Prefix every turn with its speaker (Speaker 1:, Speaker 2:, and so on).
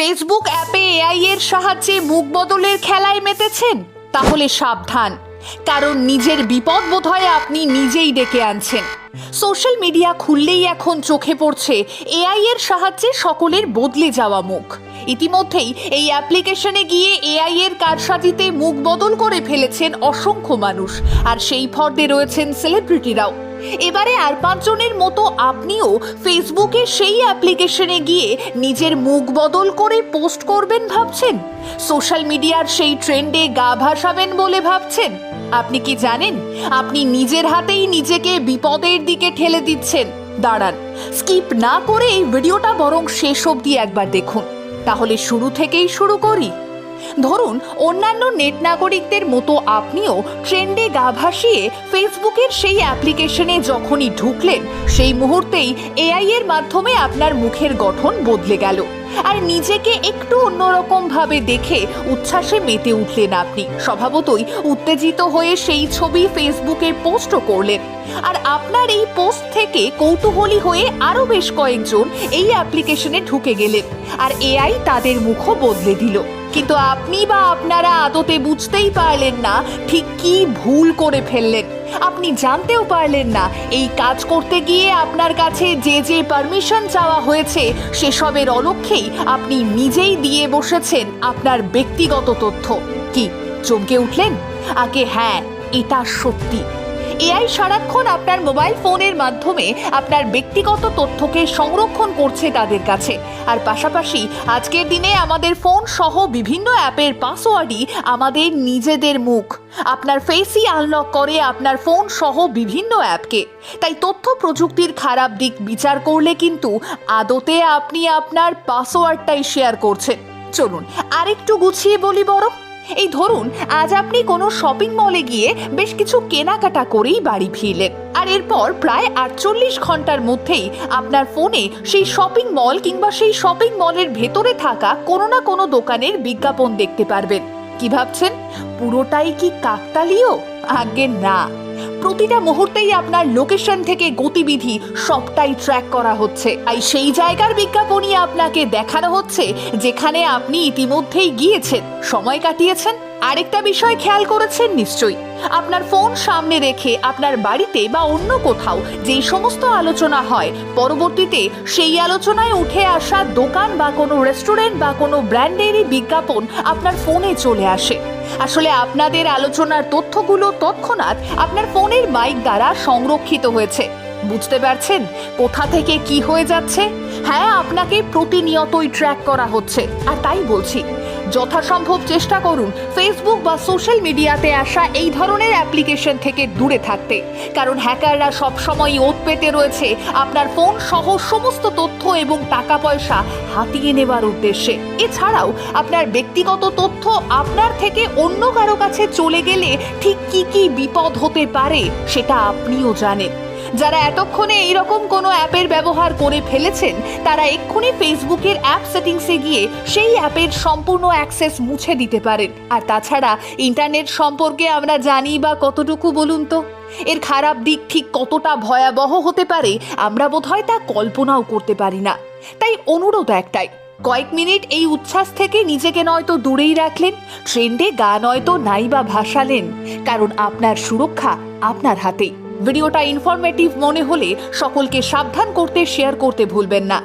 Speaker 1: Facebook অ্যাপে AI এর সাহায্যে মুখ বদলের খেলায় মেতেছেন? তাহলে সাবধান। কারণ নিজের বিপদ বোধহয় আপনি নিজেই ডেকে আনছেন। সোশ্যাল মিডিয়া খুললেই এখন চোখে পড়ছে এআই এর সাহায্যে সকলের বদলে যাওয়া মুখ। ইতিমধ্যেই এই অ্যাপ্লিকেশনে গিয়ে এআই এর কারসাজিতে মুখ বদল করে ফেলেছেন অসংখ্য মানুষ। আর সেই ফর্দে রয়েছেন সেলিব্রিটিরাও এবারে আর পাঁচজনের মতো আপনিও ফেসবুকে সেই অ্যাপ্লিকেশনে গিয়ে নিজের মুখ বদল করে পোস্ট করবেন ভাবছেন? সোশ্যাল মিডিয়ার সেই ট্রেন্ডে গা ভাসাবেন বলে ভাবছেন? আপনি কি জানেন? আপনি নিজের হাতেই নিজেকে বিপদের দিকে ঠেলে দিচ্ছেন। দাঁড়ান, স্কিপ না করে এই ভিডিওটা বরং শেষ অবধি একবার দেখুন। তাহলে শুরু থেকেই শুরু করি। ধরুন, অন্যান্য নেট নাগরিকদের মতো আপনিও ট্রেন্ডে গা ভাসিয়ে ফেসবুকের সেই অ্যাপ্লিকেশনে যখনই ঢুকলেন, সেই মুহূর্তেই এআই এর মাধ্যমে আপনার মুখের গঠন বদলে গেল। আর নিজেকে একটু অন্যরকম ভাবে দেখে উচ্ছ্বাসে মেতে উঠলেন আপনি। স্বভাবতই উত্তেজিত হয়ে সেই ছবি ফেসবুকে পোস্টও করলেন। আর আপনার এই পোস্ট থেকে কৌতূহলী হয়ে আরও বেশ কয়েকজন এই অ্যাপ্লিকেশনে ঢুকে গেলেন। আর এআই তাদের মুখও বদলে দিল। কিন্তু আপনি বা আপনারা আদতে বুঝতেই পারলেন না ঠিক কি ভুল করে ফেললেন। আপনি জানতেও পারলেন না, এই কাজ করতে গিয়ে আপনার কাছে যে যে পারমিশন চাওয়া হয়েছে, সেসবের অলক্ষেই আপনি নিজেই দিয়ে বসেছেন আপনার ব্যক্তিগত তথ্য। কি, চমকে উঠলেন? আগে হ্যাঁ এটা সত্যি। এআই সারাক্ষণ আপনার মোবাইল ফোনের মাধ্যমে আপনার ব্যক্তিগত তথ্যকে সংরক্ষণ করছে তাদের কাছে। আর পাশাপাশি আজকের দিনে আমাদের ফোন সহ বিভিন্ন অ্যাপের পাসওয়ার্ডই আমাদের নিজেদের মুখ। আপনার ফেসই আনলক করে আপনার ফোন সহ বিভিন্ন অ্যাপকে। তাই তথ্য প্রযুক্তির খারাপ দিক বিচার করলে কিন্তু আদতে আপনি আপনার পাসওয়ার্ডটাই শেয়ার করছেন। চলুন, আরেকটু গুছিয়ে বলি বরং। এই ধরুন, আজ আপনি কোনো শপিং মলে গিয়ে বেশ কিছু কেনাকাটা করেই বাড়ি ফিরলেন। আর এরপর প্রায় আটচল্লিশ ঘণ্টার মধ্যেই আপনার ফোনে সেই শপিং মল কিংবা সেই শপিং মলের ভেতরে থাকা কোনো না কোনো দোকানের বিজ্ঞাপন দেখতে পারবেন। কি ভাবছেন? পুরোটাই কি কাকতালীয়? আগে না। প্রতিটা মুহূর্তেই আপনার লোকেশন থেকে গতিবিধি সবটাই ট্র্যাক করা হচ্ছে। তাই সেই জায়গার বিজ্ঞাপনই আপনাকে দেখানো হচ্ছে, যেখানে আপনি ইতিমধ্যেই গিয়েছেন। সময় কাটিয়েছেন? আরেকটা বিষয় খেয়াল করেছেন নিশ্চয়ই। আপনার ফোন সামনে রেখে আপনার বাড়িতে বা অন্য কোথাও যেই সমস্ত আলোচনা হয়, পরবর্তীতে সেই আলোচনায় উঠে আসা দোকান বা কোনো রেস্টুরেন্ট বা কোনো ব্র্যান্ডেরই বিজ্ঞাপন আপনার ফোনে চলে আসে। আসলে আপনাদের আলোচনার তথ্যগুলো তৎক্ষণাৎ আপনার ফোনের মাইক দ্বারা সংরক্ষিত হয়েছে। বুঝতে পারছেন? কোথা থেকে কি হয়ে যাচ্ছে? হ্যাঁ আপনাকে প্রতিনিয়তই ট্র্যাক করা হচ্ছে। আর তাই বলছি যথাসম্ভব চেষ্টা করুন ফেসবুক বা সোশ্যাল মিডিয়াতে আসা এই ধরনের অ্যাপ্লিকেশন থেকে দূরে থাকতে। কারণ হ্যাকাররা সবসময় ওত পেতে রয়েছে আপনার ফোন সহ সমস্ত তথ্য এবং টাকা পয়সা হাতিয়ে নেবার উদ্দেশ্যে। এছাড়াও আপনার ব্যক্তিগত তথ্য আপনার থেকে অন্য কারও কাছে চলে গেলে ঠিক কি কি বিপদ হতে পারে সেটা আপনিও জানেন। যারা এতক্ষণে এইরকম কোনো অ্যাপের ব্যবহার করে ফেলেছেন, তারা এক্ষুনি ফেসবুকের অ্যাপ সেটিংসে গিয়ে সেই অ্যাপের সম্পূর্ণ অ্যাক্সেস মুছে দিতে পারেন। আর তাছাড়া ইন্টারনেট সম্পর্কে আমরা জানি বা কতটুকু বলুন তো? এর খারাপ দিক ঠিক কতটা ভয়াবহ হতে পারে, আমরা বোধহয় তা কল্পনাও করতে পারি না। তাই অনুরোধ একটাই, কয়েক মিনিট এই উচ্ছ্বাস থেকে নিজেকে নয়তো দূরেই রাখলেন, ট্রেন্ডে গা নয়তো নাই বা ভাসালেন, কারণ আপনার সুরক্ষা আপনার হাতেই। ভিডিওটা ইনফরমেটিভ মনে হলে সকলকে সাবধান করতে শেয়ার করতে ভুলবেন না।